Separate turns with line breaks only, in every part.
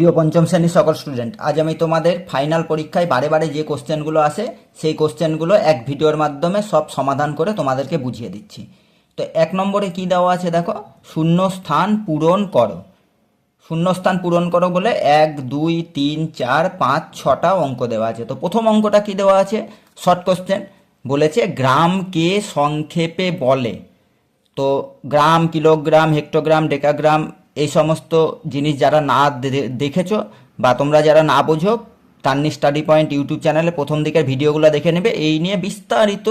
প্রিয় পঞ্চম শ্রেণির সকল স্টুডেন্ট আজ আমি তোমাদের ফাইনাল পরীক্ষায় বারে বারে যে কোশ্চেনগুলো আসে, সেই কোশ্চেনগুলো এক ভিডিওর মাধ্যমে সব সমাধান করে তোমাদেরকে বুঝিয়ে দিচ্ছি। তো এক নম্বরে কি দেওয়া আছে দেখো? শূন্য স্থান পূরণ করো। শূন্যস্থান পূরণ করো বলে এক, দুই, তিন, চার, পাঁচ, ছটা অঙ্ক দেওয়া আছে। তো প্রথম অঙ্কটা কি দেওয়া আছে? শর্ট কোশ্চেন বলেছে গ্রামকে সংক্ষেপে বলে। তো গ্রাম, কিলোগ্রাম, হেক্টোগ্রাম, ডেকাগ্রাম এই সমস্ত জিনিস যারা না দেখেছ বা তোমরা যারা না বোঝো তান্নি স্টাডি পয়েন্ট ইউটিউব চ্যানেলে প্রথম দিকের ভিডিওগুলো দেখে নেবে। এই নিয়ে বিস্তারিত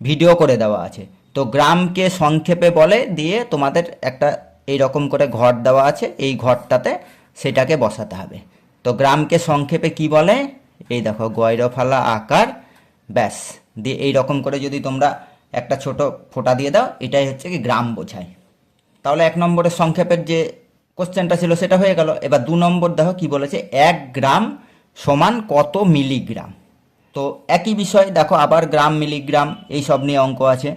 ভিডিও করে দেওয়া আছে। তো গ্রামকে সংক্ষেপে বলে দিয়ে তোমাদের একটা এই রকম করে ঘর দেওয়া আছে। এই ঘরটাতে সেটাকে বসাতে হবে। তো গ্রামকে সংক্ষেপে কি বলে? এই দেখো, গয়রফালা আকার, ব্যাস। দিয়ে এই রকম করে যদি তোমরা একটা ছোট ফোঁটা দিয়ে দাও, এটাই হচ্ছে কি গ্রাম বোঝায়। তাহলে এক নম্বরের সংক্ষেপের যে কোশ্চেনটা ছিল সেটা হয়ে গেল। এবার দু নম্বর দেখো কি বলেছে, এক গ্রাম সমান কত মিলিগ্রাম? তো একই বিষয়, দেখো আবার গ্রাম, মিলিগ্রাম, এই সব নিয়ে অঙ্ক আছে।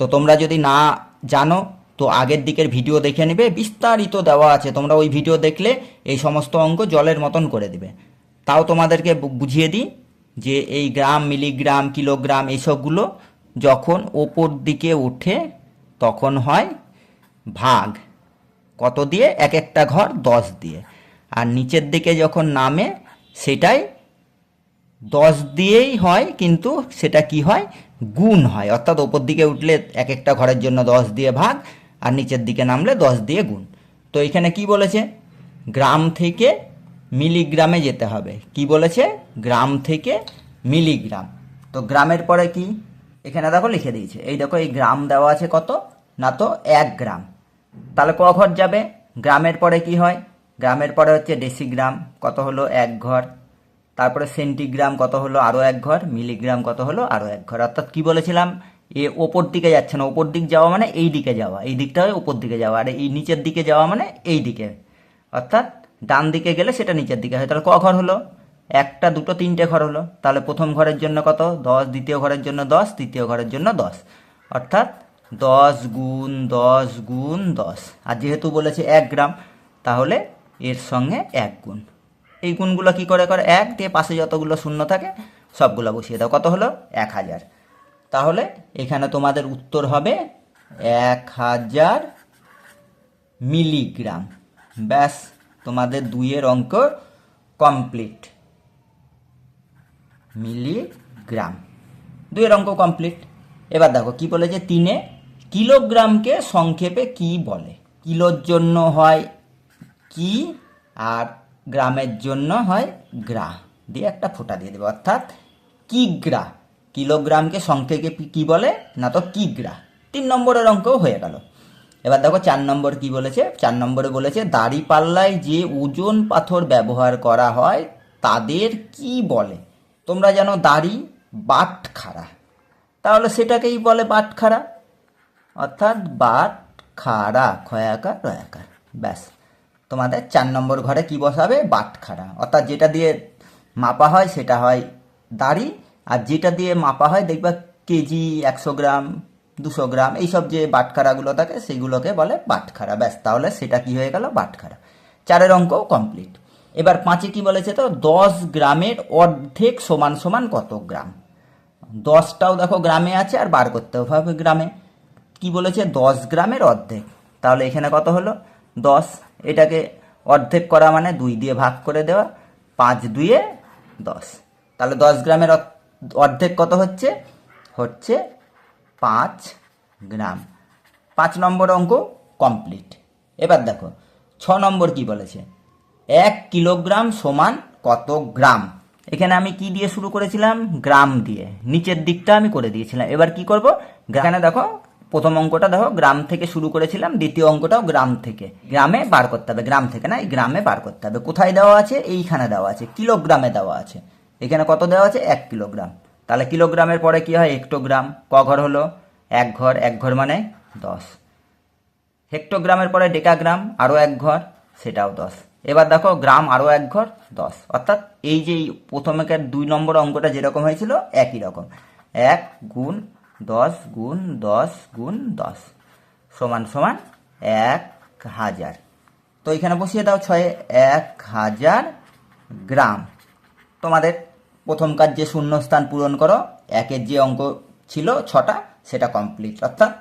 তো তোমরা যদি না জানো, তো আগের দিকের ভিডিও দেখে নেবে, বিস্তারিত দেওয়া আছে। তোমরা ওই ভিডিও দেখলে এই সমস্ত অঙ্ক জলের মতন করে দিবে। তাও তোমাদেরকে বুঝিয়ে দিই যে এই গ্রাম, মিলিগ্রাম, কিলোগ্রাম এইসবগুলো যখন ওপর দিকে ওঠে, তখন হয় ভাগ, কত দিয়ে? এক একটা ঘর দশ দিয়ে। আর নিচের দিকে যখন নামে, সেটাই দশ দিয়েই হয়, কিন্তু সেটা কি হয়? গুণ হয়। অর্থাৎ ওপর দিকে উঠলে এক একটা ঘরের জন্য দশ দিয়ে ভাগ, আর নিচের দিকে নামলে দশ দিয়ে গুণ। তো এখানে কি বলেছে? গ্রাম থেকে মিলিগ্রামে যেতে হবে। কি বলেছে? গ্রাম থেকে মিলিগ্রাম। তো গ্রামের পরে কি? এখানে দেখো লিখে দিয়েছে। এই দেখো, এই গ্রাম দেওয়া আছে কত? না তো এক গ্রাম। তাহলে ক ঘর যাবে? গ্রামের পরে কি হয়? গ্রামের পরে হচ্ছে ডেসিগ্রাম, কত হলো এক ঘর। তারপরে সেন্টিগ্রাম, কত হলো আরও এক ঘর। মিলিগ্রাম, কত হলো আরও এক ঘর। অর্থাৎ কি বলেছিলাম? এ ওপর দিকে যাচ্ছে না, ওপর দিক যাওয়া মানে এই দিকে যাওয়া। এই দিকটা হয় ওপর দিকে যাওয়া। আর এই নিচের দিকে যাওয়া মানে এই দিকে। অর্থাৎ ডান দিকে গেলে সেটা নিচের দিকে হয়। তাহলে ক ঘর হলো? একটা, দুটো, তিনটে ঘর হলো। তাহলে প্রথম ঘরের জন্য কত? দশ, দ্বিতীয় ঘরের জন্য দশ, তৃতীয় ঘরের জন্য দশ। অর্থাৎ দশ গুণ দশ গুণ দশ। আর যেহেতু বলেছে এক গ্রাম, তাহলে এর সঙ্গে এক গুণ। এই গুণগুলো কি করে করে? এক দিয়ে পাশে যতগুলো শূন্য থাকে, সবগুলো বসিয়ে দাও। কত হলো? এক হাজার। তাহলে এখানে তোমাদের উত্তর হবে এক হাজার মিলিগ্রাম। ব্যাস, তোমাদের দুইয়ের অঙ্ক কমপ্লিট। মিলিগ্রাম। দুইয়ের অঙ্ক কমপ্লিট। এবার দেখো, কি বলেছে? তিনে কিলোগ্রামকে সংক্ষেপে কি বলে? কিলোর জন্য হয় কি আর গ্রামের জন্য হয় গ্রা। দিয়ে একটা ফোঁটা দিয়ে দেবে। অর্থাৎ কিগ্রা কিলোগ্রামকে সংক্ষেপে কি বলে? না তো কিগ্রা তিন নম্বরের অঙ্কও হয়ে গেল। এবার দেখো চার নম্বর কি বলেছে? চার নম্বরে বলেছে দাড়ি পাল্লায় যে ওজন পাথর ব্যবহার করা হয়, তাদের কি বলে? তোমরা জানো দাড়ি বাটখারা। তাহলে সেটাকেই বলে বাটখারা। অর্থাৎ বাট, খাড়া, খয়াকার, রয়াকার। ব্যাস। তোমাদের চার নম্বর ঘরে কি বসাবে? বাটখারা অর্থাৎ যেটা দিয়ে মাপা হয়, সেটা হয় দাড়ি। আর যেটা দিয়ে মাপা হয়, দেখবা কেজি একশো গ্রাম, দুশো গ্রাম, এইসব যে বাটখারাগুলো থাকে, সেগুলোকে বলে বাটখারা ব্যাস, তাহলে সেটা কি হয়ে গেল? বাটখারা চারের অঙ্কও কমপ্লিট। এবার পাঁচে কি বলেছে তো? দশ গ্রামের অর্ধেক সমান সমান কত গ্রাম? দশটাও দেখো গ্রামে আছে, আর বার করতে হবে গ্রামে। কি বলেছে? দশ গ্রামের অর্ধেক। তাহলে এখানে কত হলো? দশ। এটাকে অর্ধেক করা মানে দুই দিয়ে ভাগ করে দেওয়া। পাঁচ দুইয়ে দশ। তাহলে দশ গ্রামের অর্ধেক কত হচ্ছে? হচ্ছে পাঁচ গ্রাম। পাঁচ নম্বর অঙ্ক কমপ্লিট। এবার দেখো, ছ নম্বর কি বলেছে? এক কিলোগ্রাম সমান কত গ্রাম? এখানে আমি কি দিয়ে শুরু করেছিলাম? গ্রাম দিয়ে। নিচের দিকটা আমি করে দিয়েছিলাম। এবার কি করব? এখানে দেখো প্রথম অঙ্কটা দেখো, গ্রাম থেকে শুরু করেছিলাম, দ্বিতীয় অঙ্কটাও গ্রাম থেকে। গ্রামে বার করতে হবে, গ্রাম থেকে না, এই গ্রামে বার করতে হবে। কোথায় দেওয়া আছে? এইখানে দেওয়া আছে, কিলোগ্রামে দেওয়া আছে। এখানে কত দেওয়া আছে? এক কিলোগ্রাম। তাহলে কিলোগ্রামের পরে কি হয়? হেক্টোগ্রাম। ক ঘর হলো? এক ঘর। এক ঘর মানে দশ। হেক্টোগ্রামের পরে ডেকাগ্রাম, আরও এক ঘর, সেটাও দশ। এবার দেখো, গ্রাম আরও এক ঘর, দশ। অর্থাৎ এই যে প্রথমেকার দুই নম্বর অঙ্কটা যেরকম হয়েছিল, একই রকম। এক গুণ দশ গুণ দশ গুণ দশ। সমান সমান এক হাজার। তো এখানে বসিয়ে দাও ছয়ে, এক হাজার গ্রাম। তোমাদের প্রথম কাজ যে শূন্যস্থান পূরণ করো, একের যে অঙ্ক ছিল ছটা, সেটা কমপ্লিট অর্থাৎ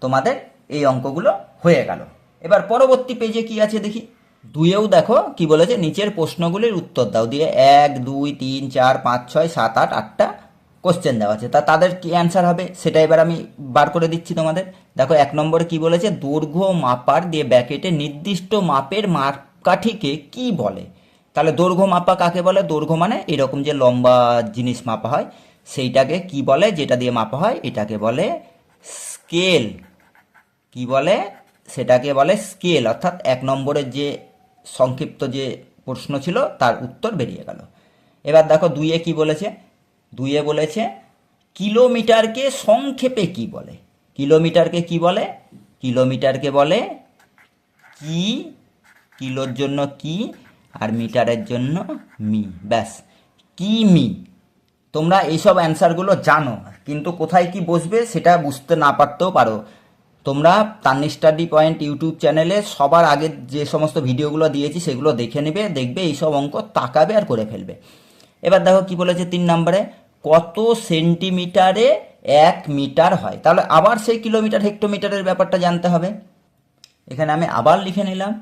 তোমাদের এই অঙ্কগুলো হয়ে গেল। এবার পরবর্তী পেজে কি আছে দেখি? দুইয়েও দেখো কি বলেছে, নিচের প্রশ্নগুলির উত্তর দাও। দিয়ে এক, দুই, তিন, চার, পাঁচ, ছয়, সাত, আট, আটটা কোশ্চেন দেওয়া আছে। তা তাদের কি অ্যান্সার হবে? সেটা এবার আমি বার করে দিচ্ছি তোমাদের। দেখো, এক নম্বরে কি বলেছে? দৈর্ঘ্য মাপার দিয়ে ব্যাকেটে নির্দিষ্ট মাপের মাপকাঠিকে কি বলে? তাহলে দৈর্ঘ্য মাপা কাকে বলে? দৈর্ঘ্য মানে এরকম যে লম্বা জিনিস মাপা হয়, সেইটাকে কি বলে? যেটা দিয়ে মাপা হয়, এটাকে বলে স্কেল কি বলে? সেটাকে বলে স্কেল অর্থাৎ এক নম্বরের যে সংক্ষিপ্ত যে প্রশ্ন ছিল, তার উত্তর বেরিয়ে গেল। এবার দেখো, দুইয়ে কি বলেছে? দুইয়ে বলেছে, কিলোমিটারকে সংক্ষেপে কি বলে? কিলোমিটারকে কি বলে? কিলোমিটারকে বলে কি, কিলোর জন্য কি, আর মিটারের জন্য মি। ব্যাস, কি মি। তোমরা এইসব অ্যান্সারগুলো জানো, কিন্তু কোথায় কি বসবে সেটা বুঝতে না পারতেও পারো। তোমরা তান্নি স্টাডি পয়েন্ট ইউটিউব চ্যানেলে সবার আগে যে সমস্ত ভিডিওগুলো দিয়েছি সেগুলো দেখে নেবে, দেখবে এইসব অঙ্ক তাকাবে আর করে ফেলবে। এবার দেখো কি বলেছে তিন নম্বরে কত সেন্টিমিটারে এক মিটার হয়? তাহলে আবার সেই কিলোমিটার, হেক্টোমিটারের ব্যাপারটা জানতে হবে। এখানে আমি আবার লিখে নিলাম।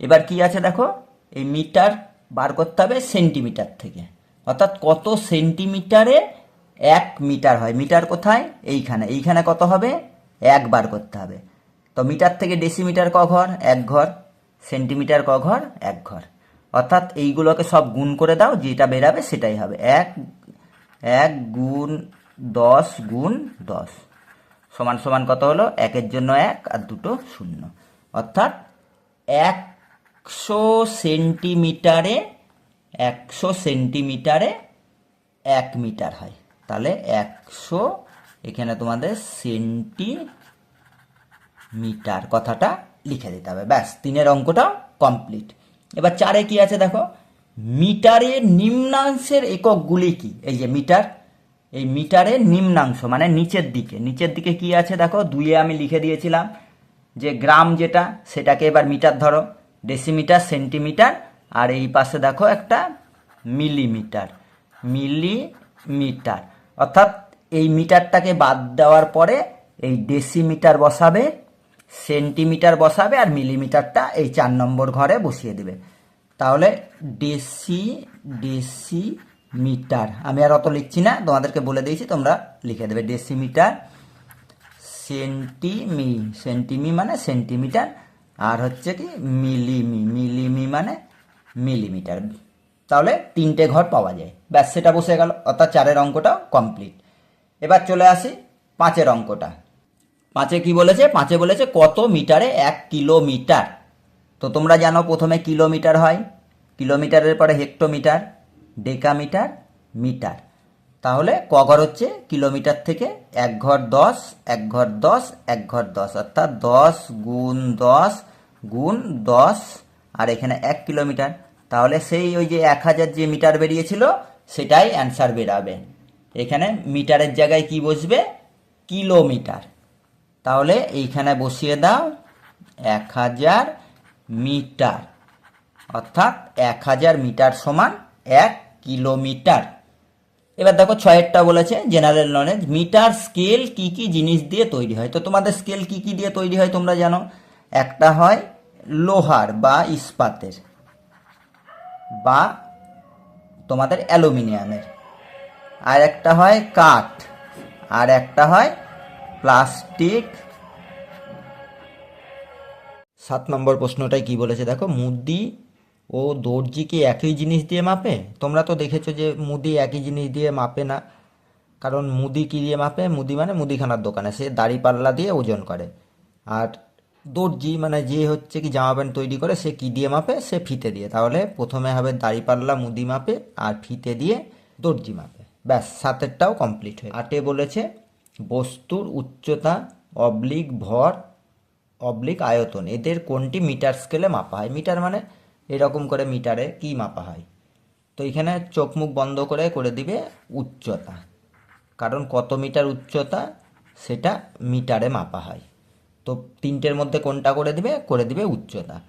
এবার কি আছে দেখো? এই মিটার বার করতে হবে সেন্টিমিটার থেকে। অর্থাৎ কত সেন্টিমিটারে এক মিটার হয়? মিটার কোথায়? এইখানে। এইখানে কত হবে? এক বার করতে হবে। তো মিটার থেকে ডেসিমিটার ক ঘর এক ঘর। সেন্টিমিটার ক ঘর এক ঘর। অর্থাৎ এইগুলোকে সব গুণ করে দাও, যেটা বেরাবে সেটাই হবে। এক এক গুণ দশ গুণ দশ। সমান সমান কত হলো? একের জন্য এক আর দুটো শূন্য। অর্থাৎ একশো সেন্টিমিটারে একশো সেন্টিমিটারে এক মিটার হয়। তাহলে একশো এখানে তোমাদের সেন্টি মিটার কথাটা লিখে দিতে হবে। ব্যাস, তিনের অঙ্কটা কমপ্লিট এবার চারে কি আছে দেখো? মিটারের নিম্নাংশের এককগুলি কি? এই যে মিটার, এই মিটারের নিম্নাংশ মানে নিচের দিকে। নিচের দিকে কি আছে দেখো? দুইয়ে আমি লিখে দিয়েছিলাম যে গ্রাম যেটা, সেটাকে এবার মিটার ধরো। ডেসিমিটার, সেন্টিমিটার, আর এই পাশে দেখো একটা মিলিমিটার মিলিমিটার। অর্থাৎ এই মিটারটাকে বাদ দেওয়ার পরে এই ডেসিমিটার বসাবে, সেন্টিমিটার বসাবে, আর মিলিমিটারটা এই চার নম্বর ঘরে বসিয়ে দেবে। তাহলে ডেসি ডেসি মিটার আমি আর অত লিখছি না, তোমাদেরকে বলে দিয়েছি, তোমরা লিখে দেবে। ডেসিমিটার, সেন্টিমি সেন্টিমি মানে সেন্টিমিটার, আর হচ্ছে কি মিলিমি। মিলিমি মানে মিলিমিটার। তাহলে তিনটে ঘর পাওয়া যায়। ব্যাস, সেটা বসে গেল। অর্থাৎ চারের অঙ্কটা কমপ্লিট। এবার চলে আসি পাঁচের অঙ্কটা। পাঁচে কি বলেছে? পাঁচে বলেছে কত মিটারে এক কিলোমিটার? তো তোমরা জানো প্রথমে কিলোমিটার হয়। কিলোমিটারের পরে হেক্টোমিটার, ডেকামিটার, মিটার। তাহলে ক হচ্ছে? কিলোমিটার থেকে এক ঘর দশ, এক ঘর দশ, এক ঘর দশ। অর্থাৎ দশ গুণ দশ গুণ দশ, আর এখানে এক কিলোমিটার। তাহলে সেই ওই যে এক হাজার যে মিটার বেরিয়েছিল, সেটাই অ্যান্সার বেরাবে। এখানে মিটারের জায়গায় কি বসবে? কিলোমিটার। তাহলে এইখানে বসিয়ে দাও। এক হাজার মিটার, অর্থাৎ এক হাজার মিটার সমান এক কিলোমিটার। এবার দেখো ছয়েরটা বলেছে জেনারেল নলেজ মিটার স্কেল কি কি জিনিস দিয়ে তৈরি হয়? তো তোমাদের স্কেল কি কি দিয়ে তৈরি হয় তোমরা জানো? একটা হয় লোহার বা ইস্পাতের, বা তোমাদের অ্যালুমিনিয়ামের, আর একটা হয় কাঠ, আর একটা হয় প্লাস্টিক সাত নম্বর প্রশ্নটাই কি বলেছে? দেখো, মুদি ও দর্জি কি একই জিনিস দিয়ে মাপে? তোমরা তো দেখেছ যে মুদি একই জিনিস দিয়ে মাপে না। কারণ মুদি কি দিয়ে মাপে? মুদি মানে মুদিখানার দোকানে। সে দাড়ি পাল্লা দিয়ে ওজন করে। আর দর্জি মানে যে হচ্ছে কি জামা প্যান্ট তৈরি করে, সে কি দিয়ে মাপে? সে ফিতে দিয়ে। তাহলে প্রথমে হবে দাড়ি পাল্লা, মুদি মাপে, আর ফিতে দিয়ে দর্জি মাপে। ব্যাস, সাতেরটাও কমপ্লিট হয়ে আটে বলেছে, বস্তুর উচ্চতা অবলিক ভর অবলিক আয়তন, এদের কোনটি মিটার স্কেলে মাপা হয়? মিটার মানে এরকম করে মিটারে কি মাপা হয়? তো এখানে চোখ মুখ বন্ধ করে করে দিবে উচ্চতা। কারণ কত মিটার উচ্চতা সেটা মিটারে মাপা হয়। তো তিনটের মধ্যে কোনটা করে দিবে? করে দিবে উচ্চতা।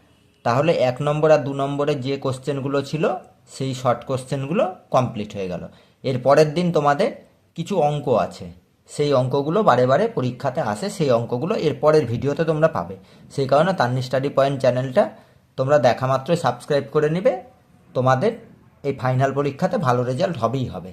তাহলে এক নম্বর আর দু নম্বরে যে কোশ্চেনগুলো ছিল, সেই শর্ট কোশ্চেনগুলো কমপ্লিট হয়ে গেল। এর পরের দিন তোমাদের কিছু অঙ্ক আছে। সেই অঙ্কগুলো বারে বারে পরীক্ষাতে আসে, সেই অঙ্কগুলো এর পরের ভিডিওতে তোমরা পাবে। সেই কারণে তান্নি স্টাডি পয়েন্ট চ্যানেলটা তোমরা দেখা মাত্রই সাবস্ক্রাইব করে নেবে। তোমাদের এই ফাইনাল পরীক্ষাতে ভালো রেজাল্ট হবেই হবে।